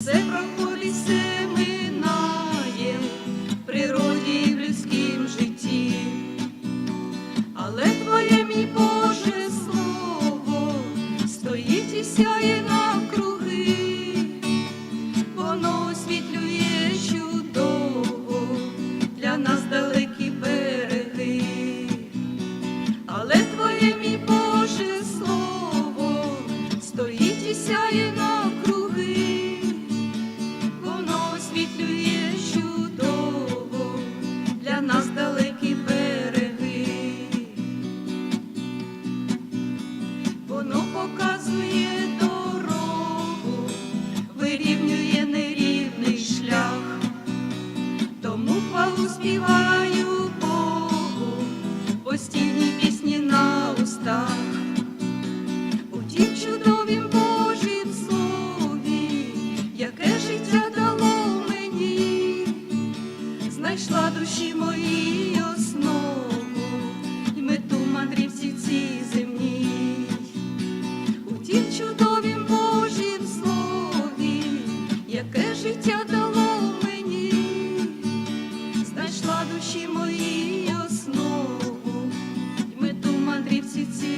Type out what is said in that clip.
Все проходить, все минає в природі і в людськім житті. Але твоє мій Боже слово стоїть і сяє навкруги, воно освітлює чудово для нас далекі береги. Але твоє мій Боже слово стоїть і сяє навкруги, Воно показує дорогу, вирівнює нерівний шлях. Тому хвалу співаю Богу, постійні пісні на устах. У тім чудовім Божім слові, яке життя дало мені, знайшла душі Очі мої основу, ми ту мандрівці ці.